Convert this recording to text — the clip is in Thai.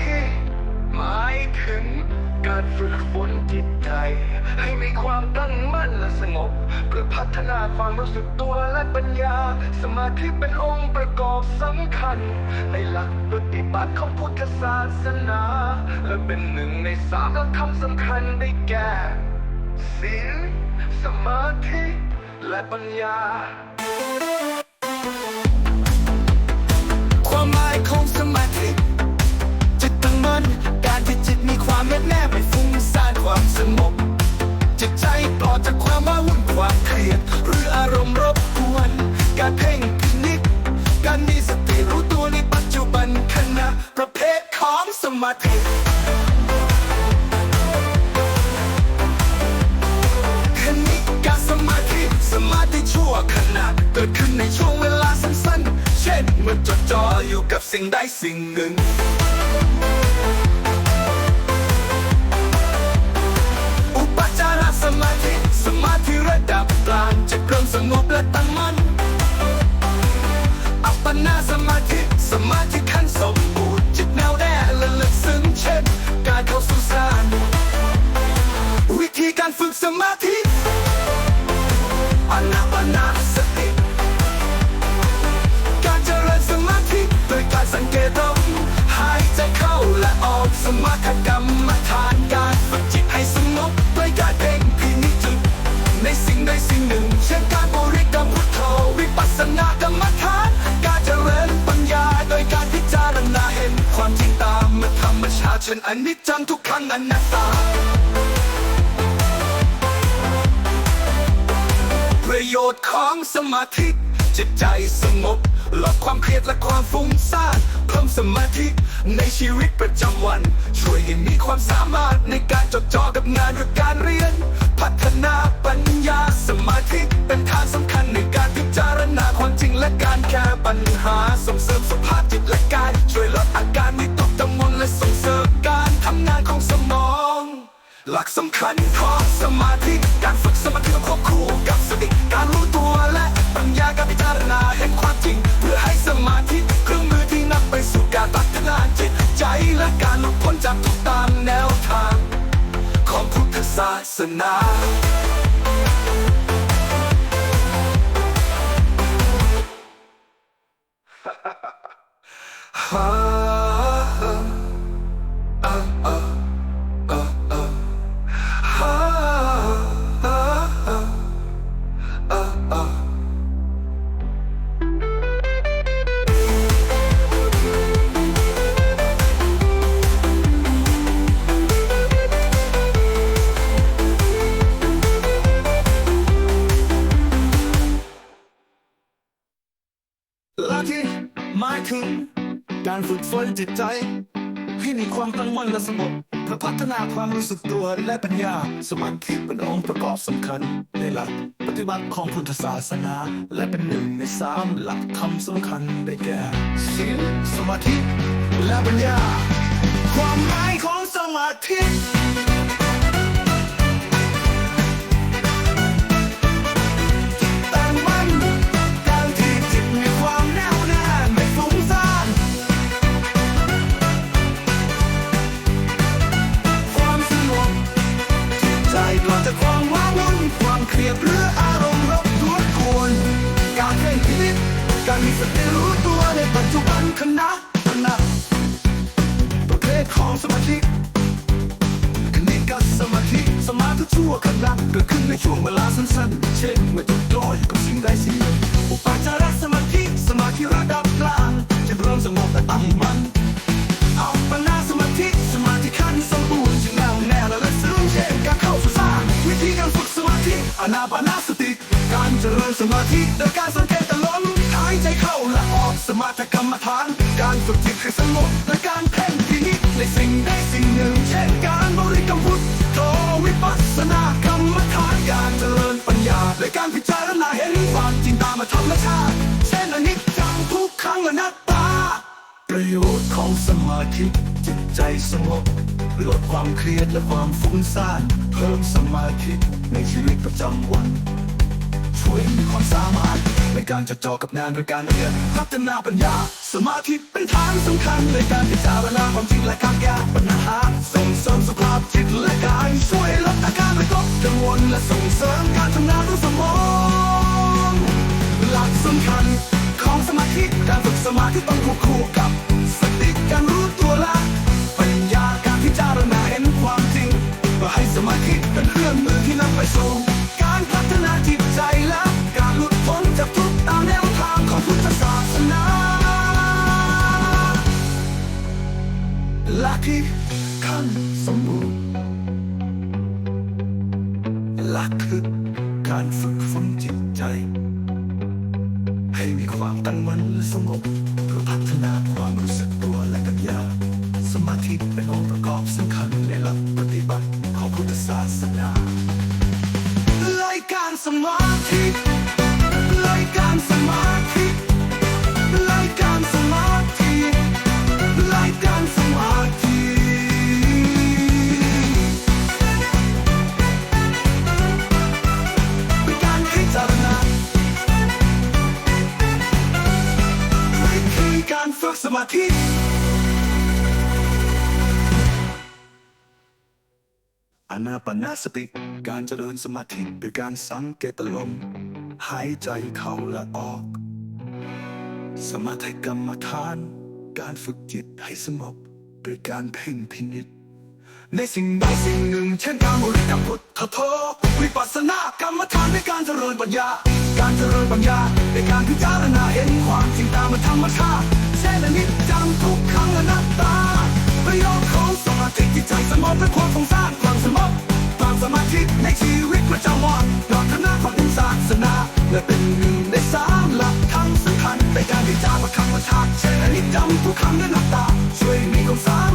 ธิหมายถึงการฝึกฝนจิตใจ ให้มีความตั้งมั่นและสงบ เพื่อพัฒนาความรู้สึกตัวและปัญญา สมาธิเป็นองค์ประกอบสำคัญ ในหลักปฏิบัติของพุทธศาสนา และเป็นหนึ่งในสามหลักธรรมสำคัญได้แก่ศีลสมาธิและปัญญา มาธิคณิกาสมาธิสมาธิชั่วขณะเกิดขึ้นในช่วงเวลาสั้นๆ เช่นเมื่อจดจ่ออยู่กับสิ่งใดสิ่งหนึ่งอุปจารสมาธิสมาธิระดับกลางจะเริ่มสงบและตั้ง มาธิอนาปนาสติ การเจริญสมาธิโดยการสังเกตลมหายใจเข้าและออกสมาธิกรรมฐานการฝึกจิตให้สงบโดยการเพ่งพินิจจุด ในสิ่งใดสิ่งหนึ่ง เช่นการบริกรรมพุทโธวิปัสสนากรรมฐาน การเจริญปัญญาโดยการพิจารณาเห็นความจริงตามธรรมชาติเช่นอนิจจังทุกขังอนัตตา ชน์ของสมาธิจิตใจสงบลดความเครียดและความฟุ้งซ่านเพิ่มสมาธิในชีวิตประจำวัน ช่วยให้มีความสามารถในการจดจ่อกับงานหรือการเรียน พัฒนาปัญญาสมาธิ สำคัญขอสมาธิการฝึกสมาธิต้องควบคู่กับสติการรู้ตัวและปัญญาการพิจารณาเห็นความจริง เพื่อให้สมาธิเครื่องมือที่นำไปสู่การพัฒนาจิตใจและการหลุดพ้นจากทุกตามแนวทาง ของพุทธศาสนา การฝึกฝนจิตใจ ให้มีความตั้งมั่นและสงบเพื่อพัฒนาความรู้สึกตัวและปัญญา สมาธิเป็นองค์ประกอบสำคัญ ในหลักปฏิบัติของพุทธศาสนา และเป็นหนึ่งในสามหลักธรรมสำคัญได้แก่ศีลสมาธิ และปัญญา ความหมายของสมาธิ รียดหรืออารมณ์รบกวนกวนการเพ่งพินิจการมีสติรู้ตัวในปัจจุบันขณะขณะประเภทของสมาธิคณิกาสมาธิสมาธิชั่วขณะเกิดขึ้นในช่วงเวลาสั้นๆ เช่นเมื่อจดจ่ออยู่กับสิ่งใดสิ่งหนึ่งอุปจารสมาธิสมาธิระดับกลางจะเริ่มสงบและตั้งมั่นอัปปนา อนาปนาสติ การเจริญสมาธิโดยการสังเกตลมหายใจเข้าและออกสมาธิกรรมฐาน การฝึกจิตให้สงบและการเพ่งพินิจในสิ่งใดสิ่งหนึ่ง เช่นการบริกรรมพุทโธวิปัสสนากรรมฐานการเจริญปัญญาและการพิจารณาเห็นความจริงตามธรรมชาติเช่นอนิจจังทุกขังอนัตตา ประโยชน์ของสมาธิจิตใจสงบ ลดความเครียดและความฟุ้งซ่าน เพิ่มสมาธิในชีวิตประจำวัน ช่วยมีความสามารถในการจดจ่อกับงานโดยการเรียนพัฒนาปัญญา สมาธิเป็นทางสำคัญในการพิจารณาความจริงและการแก้ปัญหา ส่งเสริมสุขภาพจิตและกายช่วยลดอาการวิตกกังวลและส่งเสริมการทำงานของสมองหลักสำคัญของสมาธิการฝึกสมาธิต้องควบคู่กับ ฝึกฝนจิตใจ ให้มีความตั้งมั่นและสงบเพื่อพัฒนาความรู้สึกตัวและปัญญา สมาธิเป็นองค์ประกอบสำคัญในหลักปฏิบัติของพุทธศาสนา รายการสมาธิ นาปนาสติ การเจริญสมาธิเป็นการสังเกตลม หายใจเข้าและออก สมาธิกรรมฐาน การฝึกจิตให้สงบโดยการเพ่งพินิจในสิ่งใดสิ่งหนึ่ง เช่นการบริกรรมพุทธโธวิปัสสนากรรมฐานในการเจริญปัญญา การเจริญปัญญาในการพิจารณาเห็นความจริงตามธรรมชาติเช่นอนิจจังทุกขังอนัตตาประโยชน์ของสมาธิจิตใจสงบและความฟุ้งซ่าน สมบความสมาธิในชีวิตประจำวันดอกคณะของศาสนาและเป็นหนึ่งในสามหลักทั้งสำคัญในการพิจารณาธรรมชาติเช่นอนิจจังทุกขังอนักตาช่วยมีความสา